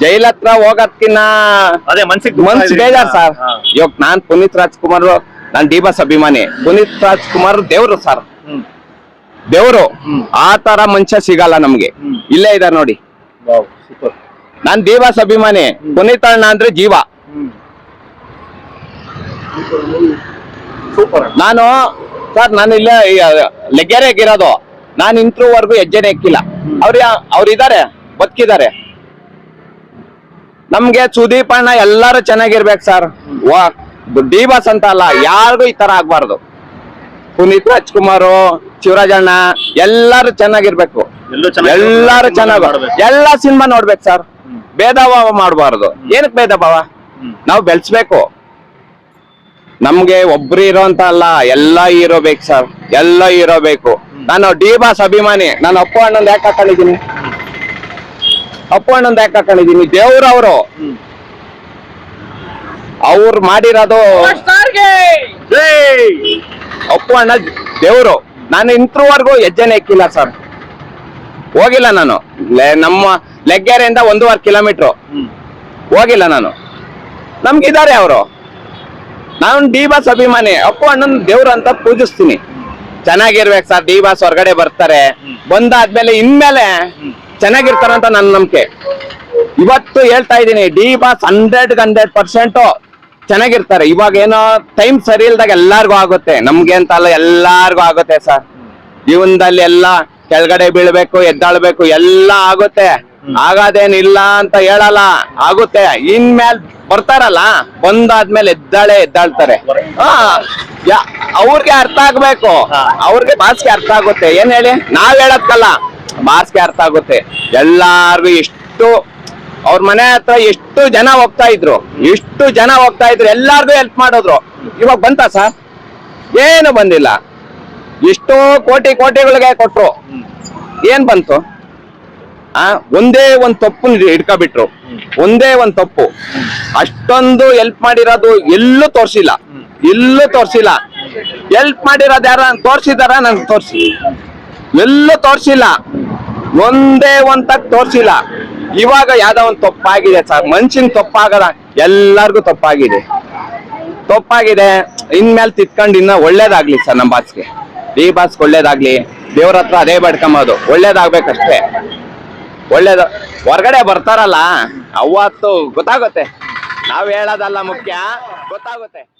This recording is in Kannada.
ಜೈಲ್ ಹತ್ರ ಹೋಗೋದ್ಕಿನ್ನ ಅದೇ ಮನ್ಸಿಗೆ ಮನ್ಸ್ ಬೇಜಾರ್ ಸರ್. ಇವಾಗ ನಾನ್ ಪುನೀತ್ ರಾಜ್ಕುಮಾರ್ ನಾನ್ ಡಿ ಬಾಸ್ ಅಭಿಮಾನಿ. ಪುನೀತ್ ರಾಜ್ಕುಮಾರ್ ದೇವ್ರು ಸರ್. ದೇವ್ರು. ಆ ತರ ಮನುಷ್ಯ ಸಿಗಲ್ಲ ನಮ್ಗೆ. ಇಲ್ಲೇ ಇದಾರೆ ನೋಡಿ. ನಾನ್ ಡಿ ಬಾಸ್ ಅಭಿಮಾನಿ ಪುನೀತ್ ಅಣ್ಣ ಅಂದ್ರೆ ಜೀವ. ನಾನು ಸರ್ ನಾನು ಇಲ್ಲ ಲೆಗ್ಗೆರೆ ಇರೋದು. ನಾನು ಇಂಟ್ರೂವರೆಗೂ ಹೆಜ್ಜೆನೆ ಎಕ್ಕಿಲ್ಲ ಅವ್ರ ಅವ್ರಿದ್ದಾರೆ ಇದಾರೆ ಬದುಕಿದ್ದಾರೆ ನಮ್ಗೆ ಸುದೀಪ್ ಅಣ್ಣ ಎಲ್ಲಾರು ಚೆನ್ನಾಗಿರ್ಬೇಕು ಸರ್ ವಾ ಡಿ ಬಾಸ್ ಅಂತ ಅಲ್ಲ ಯಾರಿಗೂ ಈ ತರ ಆಗ್ಬಾರ್ದು. ಪುನೀತ್ ರಾಜ್ಕುಮಾರ್ ಶಿವರಾಜ್ ಅಣ್ಣ ಎಲ್ಲಾರು ಚೆನ್ನಾಗಿರ್ಬೇಕು. ಎಲ್ಲೂ ಚೆನ್ನಾಗಿ ಎಲ್ಲಾರು ಚೆನ್ನಾಗ್. ಎಲ್ಲಾ ಸಿನಿಮಾ ನೋಡ್ಬೇಕು ಸರ್. ಭೇದ ಭಾವ ಮಾಡಬಾರ್ದು. ಏನಕ್ ಭೇದ ಭಾವ ನಾವು ಬೆಳೆಸ್ಬೇಕು. ನಮ್ಗೆ ಒಬ್ರು ಇರೋ ಅಂತ ಅಲ್ಲ ಎಲ್ಲ ಇರೋಬೇಕು ಬೇಕು ಸರ್ ಎಲ್ಲ ಹೀರೋ ಬೇಕು. ನಾನು ಡಿ ಬಾಸ್ ಅಭಿಮಾನಿ. ನಾನು ಅಪ್ಪ ಅಣ್ಣಂದ್ ಯಾಕೆ ಹಾಕೊಂಡಿದ್ದೀನಿ? ಅಪ್ಪು ಅಣ್ಣಂದ್ ಯಾಕೆ ಹಾಕೊಂಡಿದೀನಿ ದೇವ್ರವ್ರು ಅವರು. ಅವ್ರು ಮಾಡಿರೋದು ಜೈ! ಅಪ್ಪು ಅಣ್ಣ ದೇವ್ರು. ನಾನು ಇಂತ್ರವರೆಗೂ ಹೆಜ್ಜೆನೆ ಇಕ್ಕಿಲ್ಲ ಸರ್. ಹೋಗಿಲ್ಲ ನಾನು. ನಮ್ಮ ಲೆಗ್ಗೆರೆಯಿಂದ ಒಂದೂವರೆ ಕಿಲೋಮೀಟ್ರು. ಹೋಗಿಲ್ಲ ನಾನು. ನಮ್ಗಿದ್ದಾರೆ ಅವರು. ನಾನು ಡಿ ಬಾಸ್ ಅಭಿಮಾನಿ. ಅಪ್ಪು ಅಣ್ಣನ್ ದೇವ್ರು ಅಂತ ಪೂಜಿಸ್ತೀನಿ. ಚೆನ್ನಾಗಿರ್ಬೇಕು ಸರ್ ಡಿ ಬಾಸ್ ಹೊರಗಡೆ ಬರ್ತಾರೆ. ಬಂದಾದ್ಮೇಲೆ ಇನ್ಮೇಲೆ ಚೆನ್ನಾಗಿರ್ತಾರಂತ ನನ್ನ ನಂಬಿಕೆ. ಇವತ್ತು ಹೇಳ್ತಾ ಇದ್ದೀನಿ D boss hundred hundred percent ಚೆನ್ನಾಗಿರ್ತಾರೆ. ಇವಾಗ ಏನೋ ಟೈಮ್ ಸರಿ ಇಲ್ದಾಗ ಎಲ್ಲಾರ್ಗೂ ಆಗುತ್ತೆ. ನಮ್ಗೆ ಅಂತ ಅಲ್ಲ ಎಲ್ಲಾರ್ಗೂ ಆಗುತ್ತೆ ಸರ್. ಜೀವನದಲ್ಲಿ ಎಲ್ಲ ಕೆಳಗಡೆ ಬೀಳ್ಬೇಕು ಎದ್ದಾಳ್ಬೇಕು ಎಲ್ಲ ಆಗುತ್ತೆ. ಆಗೋದೇನಿಲ್ಲ ಅಂತ ಹೇಳಲ್ಲ ಆಗುತ್ತೆ. ಇನ್ಮೇಲ್ ಬರ್ತಾರಲ್ಲ ಬಂದಾದ್ಮೇಲೆ ಎದ್ದಾಳೆ ಎದ್ದಾಳ್ತಾರೆ. ಅವ್ರಿಗೆ ಅರ್ಥ ಆಗ್ಬೇಕು. ಅವ್ರಿಗೆ ಬಾಸ್ಗೆ ಅರ್ಥ ಆಗುತ್ತೆ. ಏನ್ ಹೇಳಿ? ನಾವ್ ಹೇಳಕ್ಕಲ್ಲ ಬಾಸ್ಗೆ ಅರ್ಥ ಆಗುತ್ತೆ ಎಲ್ಲಾರ್ಗು ಎಷ್ಟು ಅವ್ರ ಮನೆ ಹತ್ರ ಎಷ್ಟು ಜನ ಹೋಗ್ತಾ ಇದ್ರು ಎಷ್ಟು ಜನ ಹೋಗ್ತಾ ಇದ್ರು, ಎಲ್ಲಾರ್ಗು ಹೆಲ್ಪ್ ಮಾಡಿದ್ರು. ಇವಾಗ ಬಂತ ಸರ್? ಏನು ಬಂದಿಲ್ಲ. ಎಷ್ಟೋ ಕೋಟಿ ಕೋಟಿಗಳಿಗೆ ಕೊಟ್ರು. ಏನ್ ಬಂತು? ಆ, ಒಂದೇ ಒಂದ್ ತಪ್ಪು ಹಿಡ್ಕೊಬಿಟ್ರು. ಒಂದೇ ಒಂದ್ ತಪ್ಪು. ಅಷ್ಟೊಂದು ಹೆಲ್ಪ್ ಮಾಡಿರೋದು ಎಲ್ಲೂ ತೋರ್ಸಿಲ್ಲ. ಎಲ್ಲೂ ತೋರ್ಸಿಲ್ಲ. ಹೆಲ್ಪ್ ಮಾಡಿರೋದು ಯಾರ? ತೋರ್ಸಿದಾರ ನನ್ಗೆ ತೋರ್ಸಿ ಎಲ್ಲೂ ತೋರ್ಸಿಲ್ಲ. ಒಂದೇ ಒಂದ್ ತಕ್ ತೋರ್ಸಿಲ್ಲ. ಇವಾಗ ಯಾವ್ದೋ ಒಂದ್ ತಪ್ಪಾಗಿದೆ ಸರ್. ಮನ್ಷಿನ್ ತಪ್ಪಾಗದ ಎಲ್ಲಾರ್ಗು ತಪ್ಪಾಗಿದೆ. ತಪ್ಪಾಗಿದೆ. ಇನ್ಮೇಲೆ ತಿತ್ಕೊಂಡು ಇನ್ನ ಒಳ್ಳೇದಾಗ್ಲಿ ಸರ್ ನಮ್ಮ ಬಾಸ್ಗೆ. ಈ ಬಾಸ್ ಒಳ್ಳೇದಾಗ್ಲಿ. ದೇವ್ರ ಹತ್ರ ಅದೇ ಬೇಡ್ಕೊಂಬೋದು. ಒಳ್ಳೇದಾಗ್ಬೇಕಷ್ಟೇ. ಒಳ್ಳೇದು ಹೊರಗಡೆ ಬರ್ತಾರಲ್ಲ ಅವತ್ತು ಗೊತ್ತಾಗುತ್ತೆ. ನಾವ್ ಹೇಳೋದಲ್ಲ ಮುಖ್ಯ. ಗೊತ್ತಾಗುತ್ತೆ.